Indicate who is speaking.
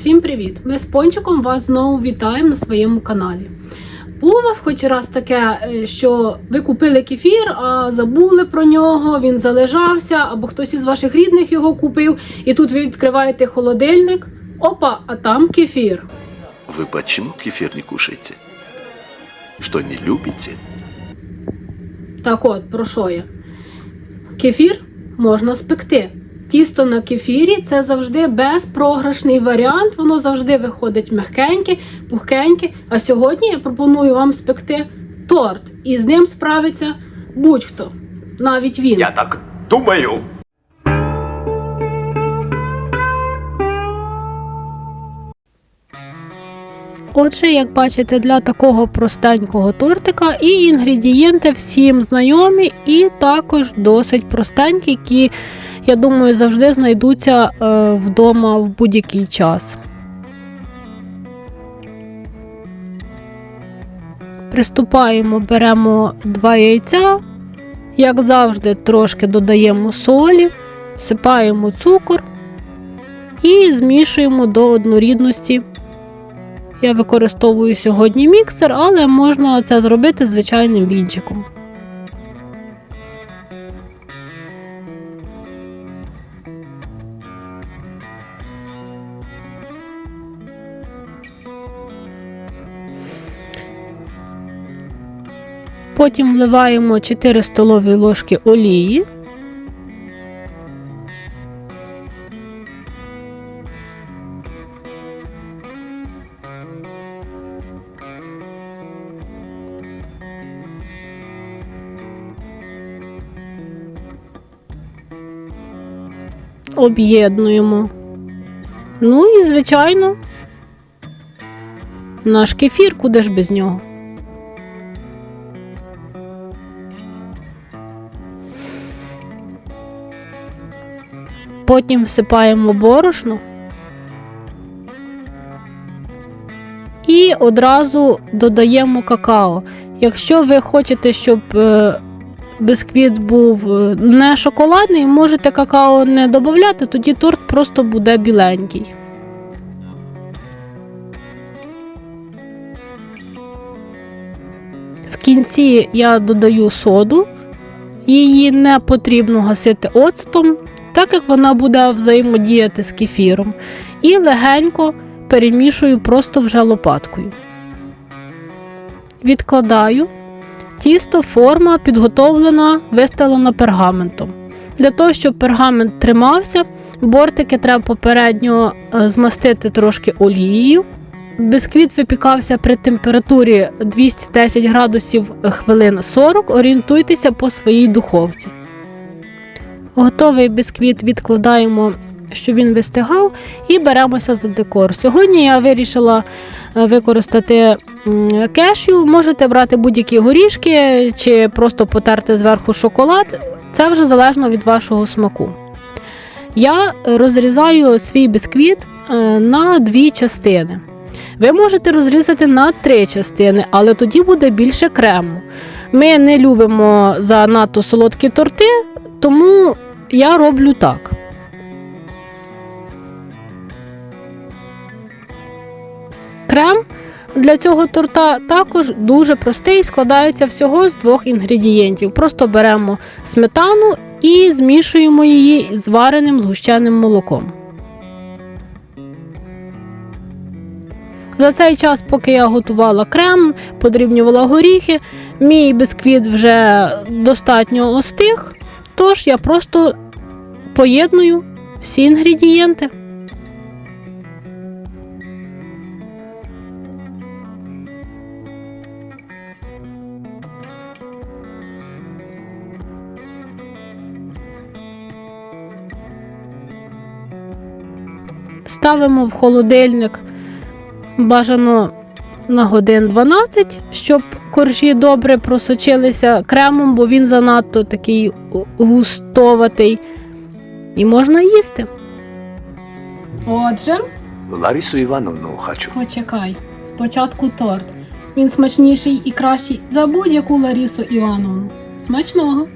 Speaker 1: Всім привіт! Ми з Пончиком вас знову вітаємо на своєму каналі. Було у вас хоч раз таке, е, що ви купили кефір, а забули про нього, він залежався, або хтось із ваших рідних його купив, і тут ви відкриваєте холодильник. Опа, а там кефір.
Speaker 2: Вы почему кефир не кушаете? Что, не любите?
Speaker 1: Так от, про що я? Кефір можна спекти. Тісто на кефірі це завжди безпрограшний варіант, воно завжди виходить м'якеньке, пухкеньке. А сьогодні я пропоную вам спекти торт, і з ним справиться будь-хто, навіть він.
Speaker 3: Я так думаю.
Speaker 1: Отже, як бачите, для такого простенького тортика і інгредієнти всім знайомі, і також досить простенькі, які, я думаю, завжди знайдуться е, вдома в будь-який час. Приступаємо, беремо два яйця, як завжди, трошки додаємо солі, сипаємо цукор і змішуємо до однорідності. Я використовую сьогодні міксер, але можна це зробити звичайним вінчиком. Потім вливаємо 4 столові ложки олії. об'єднуємо. Ну і, звичайно, наш кефір, куди ж без нього. Потім всипаємо борошно і одразу додаємо какао. Якщо ви хочете, щоб е, бисквіт був е, не шоколадний, можете какао не додати, тоді торт просто буде біленький. В кінці я додаю соду, її не потрібно гасити оцтом, так як вона буде взаємодіяти з кефіром. І легенько перемішую просто вже лопаткою. Відкладаю. Тісто, форма підготовлена, вистелена пергаментом. Для того, щоб пергамент тримався, бортики треба попередньо е, змастити трошки олією. Бисквіт випікався при температурі 210 градусів хвилин 40. Орієнтуйтеся по своїй духовці. Готовий бисквіт відкладаємо, щоб він вистигав, і беремося за декор. Сьогодні я вирішила е, використати кешю. Можете брати будь-які горішки чи просто потерти зверху шоколад. Це вже залежно від вашого смаку. Я розрізаю свій бисквіт е, на дві частини. Ви можете розрізати на три частини, але тоді буде більше крему. Ми не любимо занадто солодкі торти, тому я роблю так. Крем для цього торта також дуже простий, складається всього з двох інгредієнтів. Просто беремо сметану і змішуємо її з вареним згущеним молоком. За цей час, поки я готувала крем, подрібнювала горіхи, мій бисквіт вже достатньо остиг, тож я просто поєдную всі інгредієнти. Ставимо в холодильник бажано на годин 12, щоб коржі добре просочилися кремом, бо він занадто такий густоватий. І можна їсти. Отже,
Speaker 3: Ларису Івановну хочу.
Speaker 1: почекай. Спочатку торт. Він смачніший і кращий за будь-яку Ларісу Івановну. Смачного!